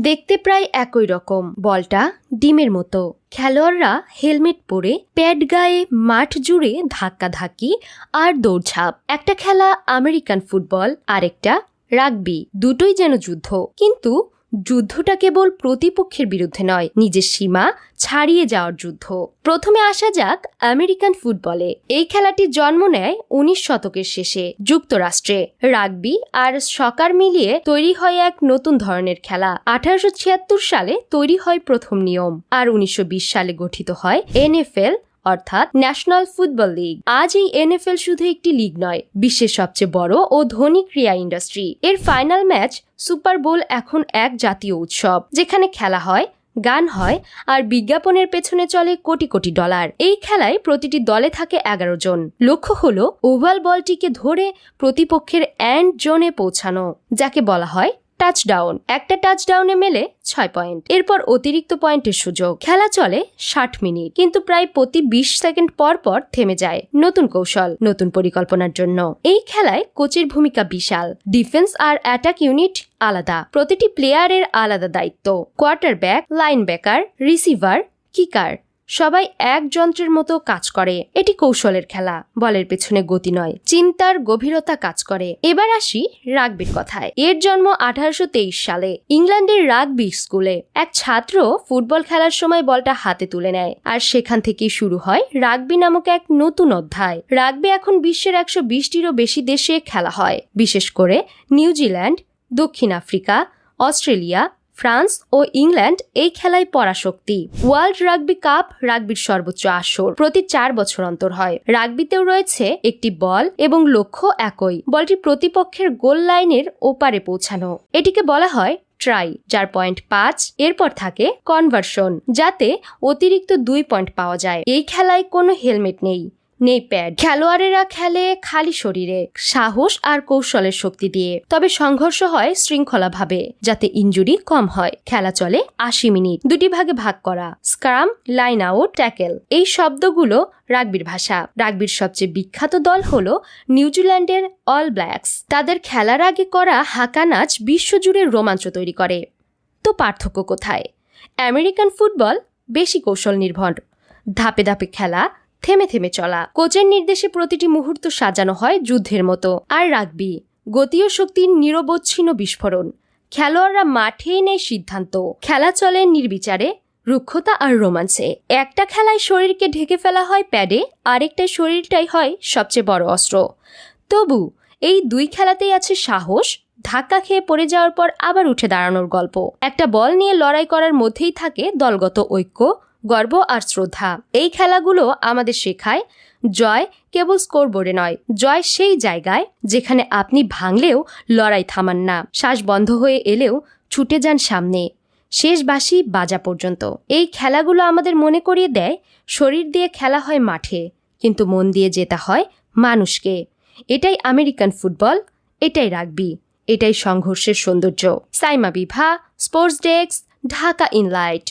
দেখতে প্রায় একই রকম। বলটা ডিমের মতো। খেলোয়াড়রা হেলমেট পরে প্যাড গায়ে মাঠ জুড়ে ধাক্কাধাক্কি আর দৌড়ঝাঁপ। একটা খেলা আমেরিকান ফুটবল, আরেকটা রাগবি। দুটোই যেন যুদ্ধ। কিন্তু যুদ্ধটা কেবল প্রতিপক্ষের বিরুদ্ধে নয়, নিজের সীমা ছাড়িয়ে যাওয়ার যুদ্ধ। প্রথমে আসা যাক আমেরিকান ফুটবলে। এই খেলাটি জন্ম নেয় উনিশ শতকের শেষে যুক্তরাষ্ট্রে। রাগবি আর সকার মিলিয়ে তৈরি হয় এক নতুন ধরনের খেলা। আঠারোশো ছিয়াত্তর সালে তৈরি হয় প্রথম নিয়ম, আর উনিশশো বিশ সালে গঠিত হয় এনএফএল অর্থাৎ ন্যাশনাল ফুটবল লিগ। আজ এই এনএফএল শুধু একটি লিগ নয়, বিশ্বের সবচেয়ে বড় ও ধনী ক্রীড়া ইন্ডাস্ট্রি। এর ফাইনাল ম্যাচ সুপার বোল এখন এক জাতীয় উৎসব, যেখানে খেলা হয়, গান হয় আর বিজ্ঞাপনের পেছনে চলে কোটি কোটি ডলার। এই খেলায় প্রতিটি দলে থাকে এগারো জন। লক্ষ্য হলো, ওভাল বলটিকে ধরে প্রতিপক্ষের অ্যান্ড জোনে পৌঁছানো, যাকে বলা হয় টাচডাউন একটা টাচডাউনে মেলে ছয় পয়েন্ট এরপর অতিরিক্ত পয়েন্টের সুযোগ। খেলা চলে ষাট মিনিট। কিন্তু প্রায় প্রতি বিশ সেকেন্ড পর পর থেমে যায়। নতুন কৌশল, নতুন পরিকল্পনার জন্য। এই খেলায় কোচের ভূমিকা বিশাল। ডিফেন্স আর অ্যাটাক ইউনিট আলাদা। প্রতিটি প্লেয়ারের আলাদা দায়িত্ব। Quarterback linebacker receiver kicker সবাই এক যন্ত্রের মতো কাজ করে। এটি কৌশলের খেলা, বলের পেছনে গতি নয়, চিন্তার গভীরতা কাজ করে। এবার আসি রাগবির কথায়। এর জন্ম আঠারোশো তেইশ সালে ইংল্যান্ডের রাগবি স্কুলে। এক ছাত্র ফুটবল খেলার সময় বলটা হাতে তুলে নেয়। আর সেখান থেকেই শুরু হয় রাগবি নামক এক নতুন অধ্যায়। রাগবি এখন বিশ্বের একশো বিশটিরও বেশি দেশে খেলা হয়। বিশেষ করে নিউজিল্যান্ড, দক্ষিণ আফ্রিকা, অস্ট্রেলিয়া ফ্রান্স ও ইংল্যান্ড এই খেলায় পরাশক্তি। ওয়ার্ল্ড রাগবি কাপ রাগবির সর্বোচ্চ আসর প্রতি চার বছর অন্তর হয়। রাগবিতেও রয়েছে একটি বল এবং লক্ষ্য একই। বলটি প্রতিপক্ষের গোল লাইনের ওপারে পৌঁছানো। এটিকে বলা হয় ট্রাই, যার পয়েন্ট পাঁচ, এরপর থাকে কনভার্সন যাতে অতিরিক্ত দুই পয়েন্ট পাওয়া যায়। এই খেলায় কোনো হেলমেট নেই। নেই প্যাড খেলোয়াড়েরা খেলে খালি শরীরে, সাহস আর কৌশলের শক্তি দিয়ে। তবে সংঘর্ষ হয় শৃঙ্খলাভাবে, যাতে ইঞ্জুরি কম হয়। খেলা চলে আশি মিনিট। দুটি ভাগে ভাগ করা। Scrum, lineout, tackle. এই শব্দগুলো রাগবির ভাষা। রাগবির সবচেয়ে বিখ্যাত দল হল নিউজিল্যান্ডের অল ব্ল্যাকস। তাদের খেলার আগে করা হাঁকা নাচ বিশ্বজুড়ে রোমাঞ্চ তৈরি করে। তো পার্থক্য কোথায়? আমেরিকান ফুটবল বেশি কৌশল নির্ভর ধাপে ধাপে খেলা থেমে থেমে চলা। কোচের নির্দেশে প্রতিটি মুহূর্ত সাজানো হয় যুদ্ধের মতো। আর রাগবি গতীয় শক্তির নিরবচ্ছিন্ন বিস্ফোরণ। খেলোয়াড়রা মাঠেই নেয় সিদ্ধান্ত। খেলা চলে নির্বিচারে, রুক্ষতা আর রোমান্সে একটা খেলায় শরীরকে ঢেকে ফেলা হয় প্যাডে আরেকটায় শরীরটাই হয় সবচেয়ে বড় অস্ত্র। তবু, এই দুই খেলাতেই আছে সাহস, ধাক্কা খেয়ে পড়ে যাওয়ার পর আবার উঠে দাঁড়ানোর গল্প। একটা বল নিয়ে লড়াই করার মধ্যেই থাকে দলগত ঐক্য গর্ব আর শ্রদ্ধা। এই খেলাগুলো আমাদের শেখায়, জয় কেবল স্কোরবোর্ডে নয়, জয় সেই জায়গায় যেখানে আপনি ভাঙলেও লড়াই থামান না। শ্বাস বন্ধ হয়ে এলেও ছুটে যান সামনে। শেষ বাসি বাজা পর্যন্ত। এই খেলাগুলো আমাদের মনে করিয়ে দেয়, শরীর দিয়ে খেলা হয় মাঠে, কিন্তু মন দিয়ে যেতে হয় মানুষকে। এটাই আমেরিকান ফুটবল, এটাই রাগবি, এটাই সংঘর্ষের সৌন্দর্য। Saima Bibha, sports desk, Dhaka ইনলাইট।